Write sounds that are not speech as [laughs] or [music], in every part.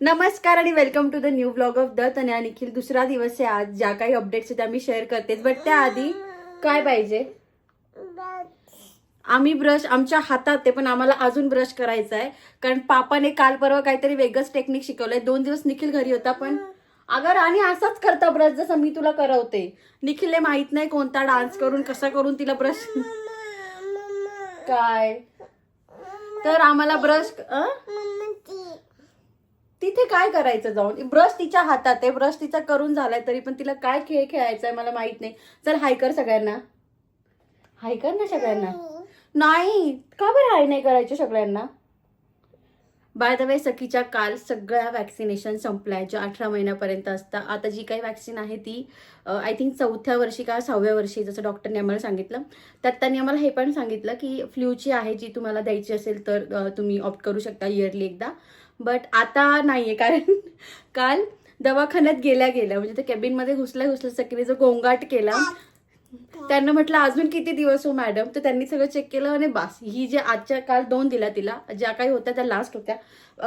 नमस्कार आणि welcome to the new blog of the Tanya Nikhil दुसरा दिवस आहे आज. ज्या काही अपडेट्स आहेत त्या मी शेअर करतेच. बट त्याआधी काय पाहिजे? आम्ही ब्रश आमच्या हातात आहे पण आम्हाला अजून ब्रश करायचा आहे. कारण पापाने काल परवा काहीतरी वेगळंच टेक्निक शिकवलंय. दोन दिवस निखिल घरी होता पण अगर आणि असाच करता ब्रश जसं मी तुला करवते. निखिलने माहीत नाही कोणता डान्स करून कसा करून तिला ब्रश [laughs] काय? तर आम्हाला ब्रश तिथे काय करायचं जाऊन? ब्रश तिच्या हातात आहे. ब्रश तिचा करून झालाय तरी पण तिला काय खेळ खेळायचा आहे मला माहीत नाही. चल हाय कर सगळ्यांना. हाय कर ना सगळ्यांना. नाही का बरं हाय नाही करायचं सगळ्यांना? बाय द वे सखीच्या काल सगळ्या वॅक्सिनेशन संपल्या. ज्या अठरा महिन्यापर्यंत असतात आता जी काही वॅक्सिन आहे ती आय थिंक चौथ्या वर्षी का सहाव्या वर्षी जसं डॉक्टरने आम्हाला सांगितलं. त्यात त्यांनी आम्हाला हे पण सांगितलं की फ्ल्यूची आहे जी तुम्हाला द्यायची असेल तर तुम्ही ऑप्ट करू शकता इयरली एकदा. बट आता नाहीये कारण काल दवाखान्यात गेल्या गेल्या म्हणजे त्या केबिनमध्ये घुसल्या घुसल्या सगळी जो गोंगाट केला त्यांना म्हटलं अजून किती दिवस हो मॅडम तर त्यांनी सगळं चेक केलं आणि बास ही जे आजच्या काल दोन दिल्या तिला ज्या काही होत्या त्या लास्ट होत्या.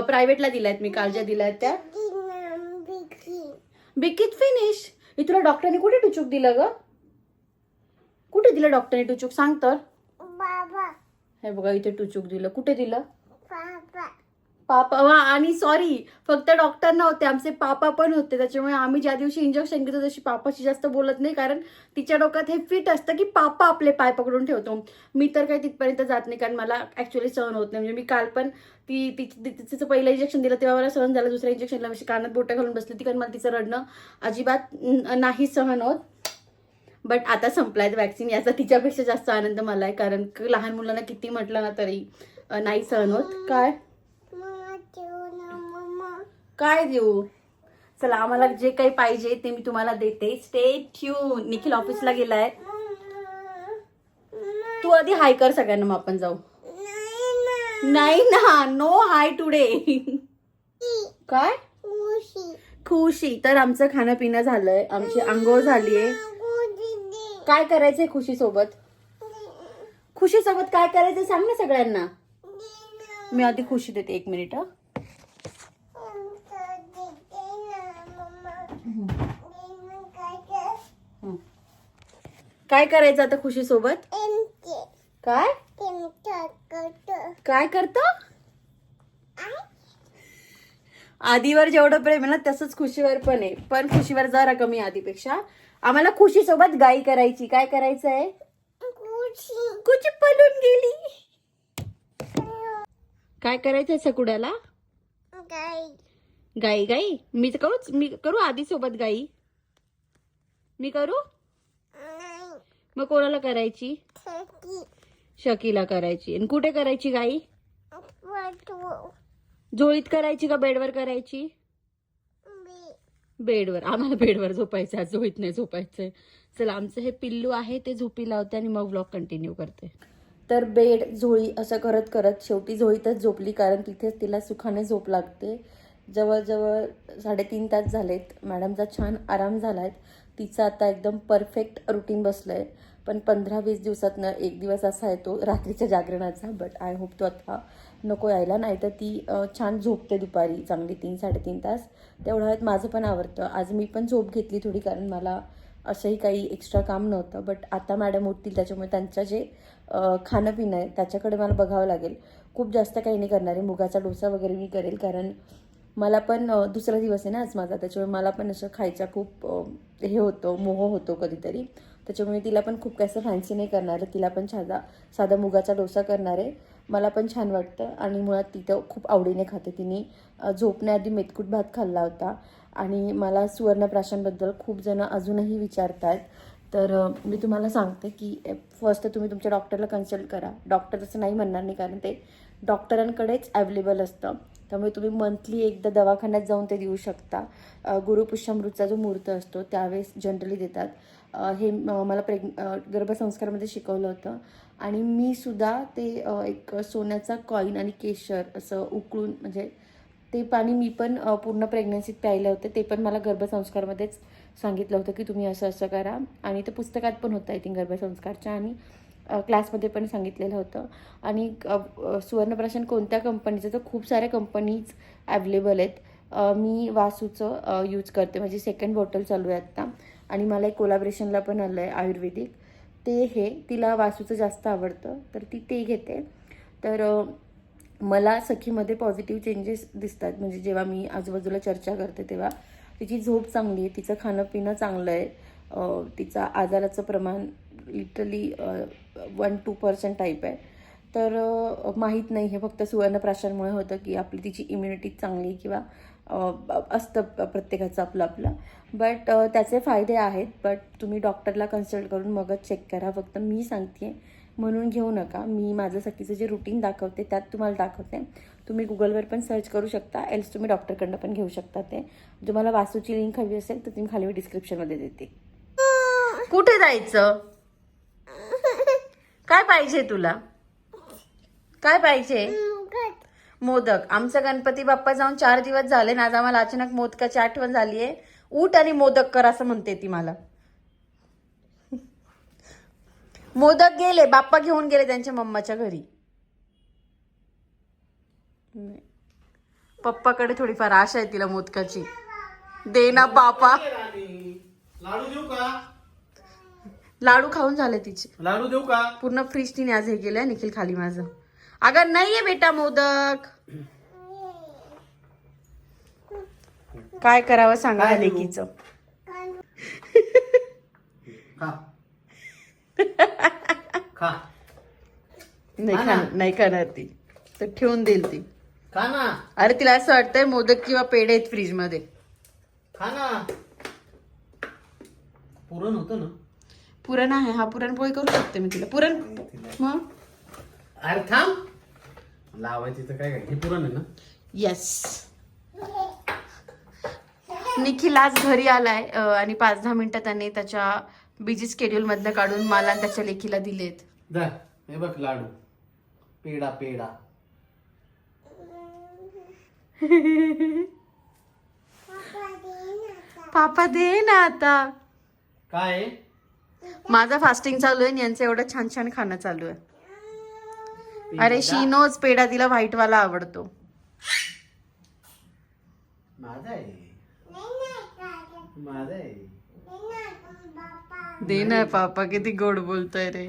प्रायव्हेटला दिल्यात मी काल ज्या दिल्या आहेत त्या. बिकीत फिनिश हे तुला डॉक्टरने कुठे टुचूक दिलं ग? कुठे दिलं डॉक्टरने टुचूक? सांग तर. हे बघा इथे टुचूक दिलं. कुठे दिलं? पापा वा आणि सॉरी फक्त डॉक्टर नव्हते आमचे पापा पण होते. त्याच्यामुळे आम्ही ज्या दिवशी इंजेक्शन घेतो तशी पापाशी जास्त बोलत नाही. कारण तिच्या डोक्यात हे फिट असतं की पापा आपले पाय पकडून ठेवतो. मी तर काही तिथपर्यंत जात नाही कारण मला ऍक्च्युअली सहन होत नाही. म्हणजे मी काल पण ती ती- तिचं पहिलं इंजेक्शन दिलं तेव्हा मला सहन झालं. दुसऱ्या इंजेक्शनला म्हणजे कानात बोटं घालून बसली ती कारण मला तिचं रडणं अजिबात नाही सहन होत. बट आता संपलाय वॅक्सिन याचा तिच्यापेक्षा जास्त आनंद मला आहे कारण लहान मुलांना किती म्हटलं ना तरी नाही सहन होत. काय मम्मा ठेवू ना मम्मा काय देऊ? चला आम्हाला जे काही पाहिजे ते मी तुम्हाला देते. स्टे ट्यू निखिल ऑफिसला गेलाय. तू आधी हाय कर सगळ्यांना मग आपण जाऊ. नाही ना नो हाय टुडे काय? खुशी. तर आमचं खाणं पिणं झालंय. आमची आंघोळ झालीये. काय करायचंय खुशी सोबत खुशी सोबत काय करायचंय सांग ना सगळ्यांना. मी आधी खुशी देते. एक मिनिट हं. हं. काय करायचं आता खुशी सोबत काय? काय करतो? आधीवर जेवढं प्रेम आहे ना तसंच खुशीवर पण आहे. पण खुशीवर जरा कमी आधीपेक्षा. आम्हाला खुशी सोबत गाई करायची. काय करायचं आहे कुची पलून गेली. काय करायचंय सकुड्याला? गाई. गाई मी तर करू मी करू आधी सोबत गाई. मी करू? मग कोणाला करायची? शकीला करायची. आणि कुठे करायची गाई? झोळीत करायची का बेडवर करायची? बेडवर. आम्हाला बेडवर झोपायचं आहे. झोळीत नाही झोपायचंय. चला आमचं हे पिल्लू आहे ते झोपी लावते आणि मग व्लॉग कंटिन्यू करते. तर बेड झोळी असं करत करत शेवटी झोळीतच झोपली कारण तिथेच तिला सुखाने झोप लागते. जवळजवळ साडेतीन तास झालेत. मॅडमचा छान आराम झालाय. तिचं आता एकदम परफेक्ट रुटीन बसलंय. पण पंधरा वीस दिवसातनं एक दिवस असा येतो रात्रीच्या जागरणाचा बट आय होप तो आता नको यायला. नाही तर ती छान झोपते दुपारी चांगली तीन साडेतीन तास. तेवढ्या वेळेत माझं पण आवडतं. आज मी पण झोप घेतली थोडी कारण मला असंही काही एक्स्ट्रा काम नव्हतं. बट आता मॅडम उठतील त्याच्यामुळे त्यांचं जे खाणं पिणं आहे त्याच्याकडे मला बघावं लागेल. खूप जास्त काही नाही करणार आहे. मुगाचा डोसा वगैरे मी करेल कारण मला पण दुसरा दिवस आहे ना आज माझा त्याच्यामुळे मला पण असं खायचा खूप हे होतं मोह होतो कधीतरी. त्याच्यामुळे तिला पण खूप काही असं फॅन्सी नाही करणार आहे. तिला पण साधा साधा मुगाचा डोसा करणार आहे. मला पण छान वाटतं आणि मुळात तिथं खूप आवडीने खाते तिने. झोपण्याआधी मेतकूट भात खाल्ला होता आणि मला सुवर्णप्राशांबद्दल खूप जण अजूनही आहेत तर मी तुम्हाला सांगते की फर्स्ट तुम्ही तुमच्या डॉक्टरला कन्सल्ट करा. डॉक्टर तसं नाही म्हणणार नाही कारण ते डॉक्टरांकडेच अवेलेबल असतं. त्यामुळे तुम्ही मंथली एकदा दवाखान्यात जाऊन ते देऊ शकता. गुरुपुष्यामृतचा जो मूर्त असतो त्यावेळेस जनरली देतात. हे मला प्रेग गर्भसंस्कारामध्ये शिकवलं होतं. आणि मी सुद्धा ते एक सोन्याचा कॉईन आणि केशर असं उकळून म्हणजे ते पाणी मी पण पूर्ण प्रेग्नन्सीत प्यायलं होतं. ते पण मला गर्भसंस्कारमध्येच सांगितलं होतं की तुम्ही असं असं करा. आणि ते पुस्तकात पण होतं आय थिंक गर्भसंस्कारच्या. आणि क्लासमध्ये पण सांगितलेलं होतं. आणि सुवर्णप्राशन कोणत्या कंपनीचं? तर खूप साऱ्या कंपनीज ॲवेलेबल आहेत. मी वासूचं यूज करते. माझी सेकंड बॉटल चालू आहे आत्ता. आणि मला एक कोलाब्रेशनला पण आलं आहे आयुर्वेदिक. ते हे तिला वासूचं जास्त आवडतं. तर ती ते घेते. तर मला सखीमध्ये पॉझिटिव्ह चेंजेस दिसतात. म्हणजे जेव्हा मी आजूबाजूला चर्चा करते तेव्हा तिची झोप चांगली आहे. तिचं खाणं पिणं चांगलं आहे. तिचा आजाराचं प्रमाण literally one two percent type आहे. तर माहीत नाही. हे फक्त सुवर्णप्राशांमुळे होतं की आपली तिची इम्युनिटी चांगली किंवा असतं प्रत्येकाचं आपलं आपलं. बट त्याचे फायदे आहेत. बट तुम्ही डॉक्टरला कन्सल्ट करून मगच चेक करा. फक्त मी सांगते म्हणून घेऊ नका. मी माझं सखीचं जे रुटीन दाखवते त्यात तुम्हाला दाखवते. तुम्ही गुगलवर पण सर्च करू शकता. एल्स तुम्ही डॉक्टरकडनं पण घेऊ शकता ते. तुम्हाला वासूची लिंक हवी असेल तर तुम्ही खाली मी डिस्क्रिप्शनमध्ये देते. कुठे जायचं? काय पाहिजे तुला? काय पाहिजे? मोदक. आमचा गणपती बाप्पा जाऊन चार दिवस झाले ना आज आम्हाला अचानक मोदकाची आठवण झाली आहे ऊट आणि मोदक कर असं म्हणते ती मला. मोदक गेले बाप्पा घेऊन गेले त्यांच्या मम्माच्या घरी. पप्पाकडे थोडीफार आशा आहे तिला मोदकाची. दे ना बापा. लाडू देऊ का? लाडू खाऊन झाले तिचे. लाडू देऊ का? पूर्ण फ्रीज तिने आज हे केलंय निखिल खाली माझं. अगं नाहीये बेटा मोदक. काय करावं सांगा काय देऊ? लेकीचं. खा. खा. नाही हा ना. खाणार नाही खाणार ती. तर ठेवून देईल ती. खा ना. अरे तिला असं वाटतंय मोदक किंवा पेढे आहेत फ्रीजमध्ये. खा ना. पुरण होतं ना. पुरण आहे हा पुरणपोळी करू शकते मी तिला. पुरण मग? अरे थांब. लावायची तर काय काय? हे पुरण आहे ना? येस निखिल आज घरी आलाय आणि पाच दहा मिनिटं त्याने त्याच्या बिझी स्केड्यूल मधनं काढून मला आणि त्याच्या लेखीला दिलेत. जा. हे बघ लाडू. पेडा पेडा पापा दे ना आता. काय? आहे? माझा फास्टिंग चालू आहे यांचं एवढं छान छान खाणं चालू आहे. अरे शिनोज पेढा तिला व्हाईट वाला आवडतो. दे ना पापा किती गोड बोलतोय रे.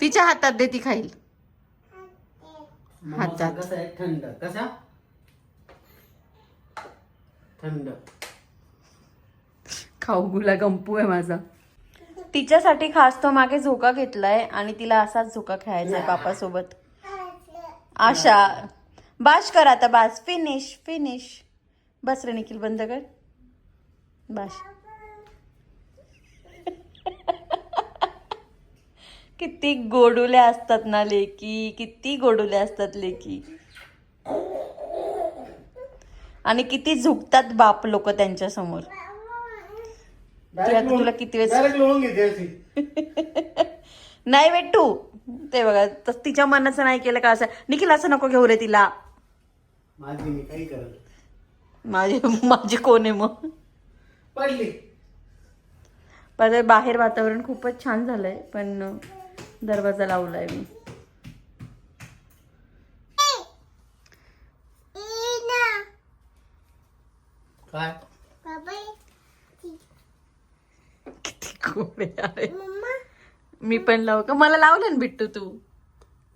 तिच्या हातात दे ती खाईल. हातात. थंड. कसा? थंड. खाऊ गुला गंपू आहे माझा. तिच्यासाठी खास तो मागे झोका घेतलाय आणि तिला असाच झोका खेळायचा आहे पापासोबत आशा बाश कर आता बास फिनिश फिनिश बस रे निखिल बंद कर. बाश. किती गोडुल्या असतात ना लेकी किती गोडुल्या असतात लेकी. आणि किती झुकतात बाप लोक त्यांच्यासमोर आता तुला किती वेळेस- [laughs] नाही बेटू ते. बघा तस तिच्या मनाचं नाही केलं का असं? निखिल असं नको घेऊ रे तिला. माझी मी काही करत माझे माझे कोण आहे मग? पडली. पण बाहेर वातावरण खूपच छान झालंय पण दरवाजा लावलाय मी. काय? मी पण लावू का? मला लावलं ना बिट्टू तू.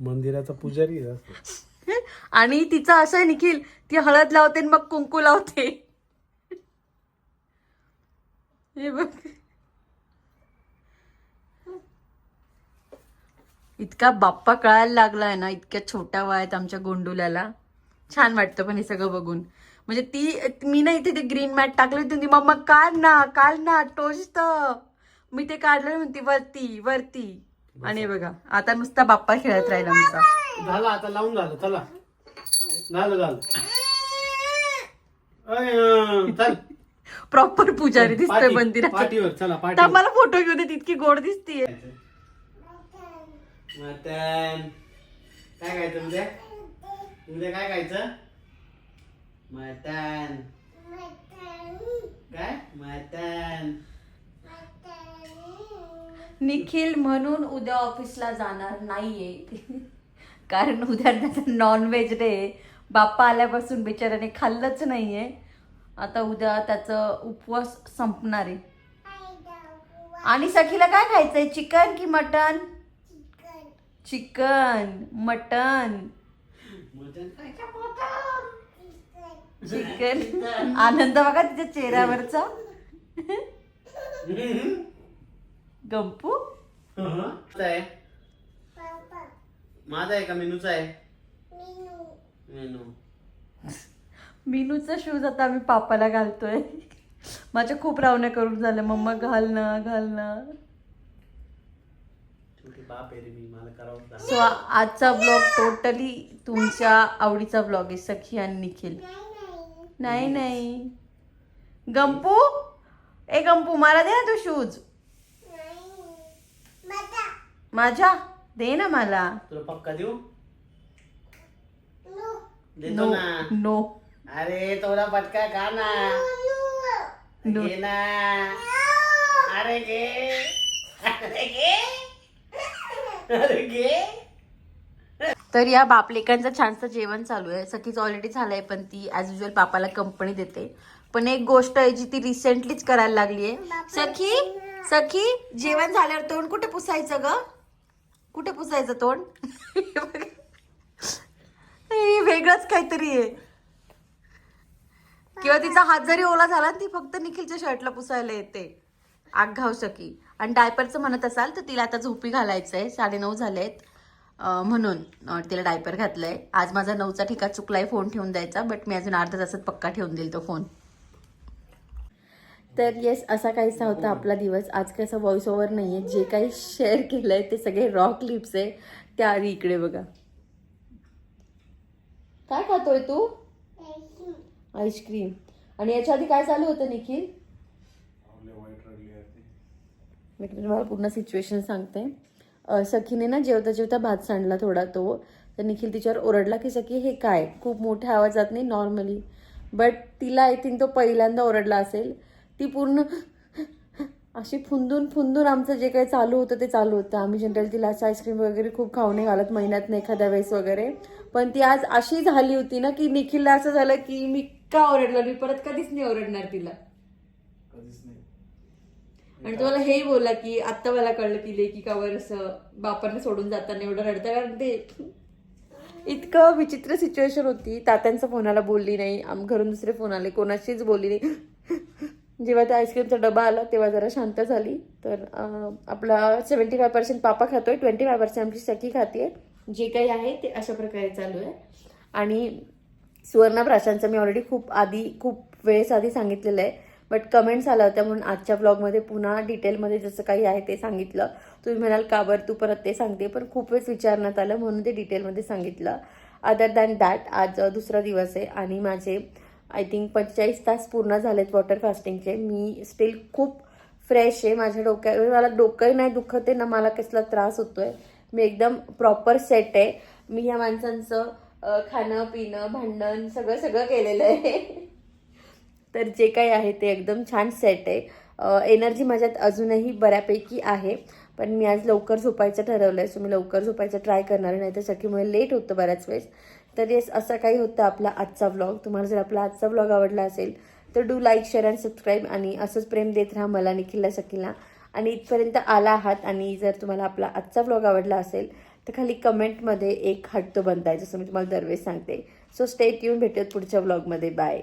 मंदिराचा पुजारी आहे असं. आणि तिचं असं आहे निखिल ती हळद लावते आणि मग कुंकू लावते. हे बघ. इतका बाप्पा कळायला लागलाय ना इतक्या छोट्या वयात आमच्या गोंडुल्याला. छान वाटतं पण हे सगळं बघून. म्हणजे ती मी ना इथे ते ग्रीन मॅट टाकली होती ती मम्मा काढ ना काढ ना टोचत मी ते काढलं म्हणते वरती वरती. आणि बघा आता नुसता बाप्पा खेळत राहिला आमचा. झालं आता लावून झालं चला. झालं झालं. अय, चल. प्रॉपर पुजारी दिसतोय मंदिरात. चला मला फोटो घेऊ दे तितकी गोड दिसतीये. मटन. काय खायचं उद्या उद्या काय खायचं? मटन. काय? मटन. निखिल म्हणून उद्या ऑफिसला जाणार नाहीये. कारण उद्या त्याचा नॉनव्हेज डे बाप्पा आल्यापासून बिचाऱ्याने खाल्लंच नाहीये. आता उद्या त्याचं उपवास संपणार आहे. आणि सखीला काय खायचंय? चिकन की मटन? चिकन. मटन. चिकन. आनंद बघा तिच्या चेहऱ्यावरचा. गंपू? माझा आहे. माझा आहे का मेनूचा आहे? मेनू. मीनूचा शूज आता आम्ही पापाला घालतोय. माझ्या खूप रावण्या करून झालं मम्मा घाल ना घाल ना. सो आजचा ब्लॉग टोटली तुमच्या आवडीचा ब्लॉग आहे. सखी आणि निखिल. नाही नाही. गंपू? ए गंपू मला दे ना तू शूज माझ्या? दे ना मला. तुला पक्का देऊ? देतो नो ना. नो. अरे थोडा पटका खा ना? नो घे ना. अरे घे. अरे घे. अरे घे. तर या बापलेकांचं छानसं जेवण चालू आहे. सखीच ऑलरेडी झालंय पण ती ॲज युजल पापाला कंपनी देते. पण एक गोष्ट आहे जी ती रिसेंटलीच करायला लागली आहे. सखी? सखी जेवण झाल्यावर तोंड कुठे पुसायचं ग? कुठे पुसायचं तोंड? हे वेगळंच काहीतरी आहे. किंवा तिचा हात जरी ओला झाला ती फक्त निखिलच्या शर्टला पुसायला येते. आग घाव सखी. आणि डायपरचं म्हणत असाल तर तिला आता झोपी घालायचंय. साडेनऊ झालेत. म्हणून तिला डायपर घातलंय. आज माझा नऊचा ठिका चुकलाय फोन ठेवून द्यायचा. बट मी अजून अर्धा तासात पक्का ठेवून देईल तो फोन. तर येस असा काहीसा होता आपला दिवस. आज कसं व्हॉइस ओव्हर नाही आहे जे काही शेअर केलं आहे ते सगळे रॉ क्लिप्स आहे. त्या आधी इकडे बघा. काय खातोय तू? आईस्क्रीम आणि याच्या आधी काय चालू होतं निखिल? मी तुम्हाला पूर्ण सिच्युएशन सांगते. सखीने ना जेवता जेवता भात सांडला थोडा तो. तर निखिल तिच्यावर ओरडला की सखी हे काय? खूप मोठ्या आवाजात नाही नॉर्मली बट तिला आय थिंक तो पहिल्यांदा ओरडला असेल. ती पूर्ण अशी फुंदून फुंदून आमचं जे काही चालू होतं ते चालू होतं. आम्ही जनरल तिला असं आईस्क्रीम वगैरे खूप खाऊ नाही घालत महिन्यात एखाद्या वेळेस वगैरे. पण ती आज अशी झाली होती ना की निखिलला असं झालं की मी का ओरडलं? मी परत कधीच नाही ओरडणार तिला. आणि तुम्हाला हेही बोलला की आत्ता मला कळलं की लेखिकावर असं बापांना सोडून जाताना एवढं रडतं कारण ते इतकं विचित्र सिच्युएशन होती. तात्यांचा फोन आला बोलली नाही. आम घरून दुसरे फोन आले कोणाशीच बोलली नाही. जेव्हा त्या आईस्क्रीमचा डबा आला तेव्हा जरा शांत झाली. तर आपला सेवन्टी फाय पर्सेंट पापा खातोय ट्वेंटी फाय पर्सेंट आमची सखी खाते जे काही आहे ते अशा प्रकारे चालू आहे. आणि सुवर्णा प्राशांचं मी ऑलरेडी खूप आधी खूप वेळेस आधी सांगितलेलं आहे. बट कमेंट्स आल्या होत्या म्हणून आजच्या ब्लॉगमध्ये पुन्हा डिटेलमध्ये जसं काही आहे ते सांगितलं. तुम्ही म्हणाल का बरं तू परत ते सांगते? पण खूप वेळेस विचारण्यात आलं म्हणून ते डिटेलमध्ये सांगितलं. अदर दॅन दॅट आज दुसरा दिवस आहे आणि माझे आय थिंक पंचेचाळीस तास पूर्ण झालेत वॉटर फास्टिंगचे मी स्टील खूप फ्रेश आहे माझ्या डोक्या म्हणजे मला डोकंही नाही दुखत आहे ना मला कसला त्रास होतो आहे मी एकदम प्रॉपर सेट आहे. मी या माणसांचं खाणं पिणं भांडण सगळं सगळं केलेलं आहे. तर जे काही आहे ते एकदम छान सेट आहे. एनर्जी माझ्यात अजूनही बऱ्यापैकी आहे. पण मी आज लवकर झोपायचं ठरवलं आहे सो मी लवकर झोपायचं ट्राय करणार आहे नाही तर सखीमुळे लेट होतं बऱ्याच वेळेस. तर येस असं काही होतं आपला आजचा व्लॉग तुम्हाला जर आपला आजचा व्लॉग आवडला असेल तर do like share and subscribe आणि असंच प्रेम देत राहा मला निखिलला सखीला. आणि इथपर्यंत आला आहात आणि जर तुम्हाला आपला आजचा व्लॉग आवडला असेल तर खाली कमेंटमध्ये एक हट्ट बनताय जसं मी तुम्हाला दरवेळेस सांगते. सो स्टेट येऊन भेटत पुढच्या व्लॉगमध्ये बाय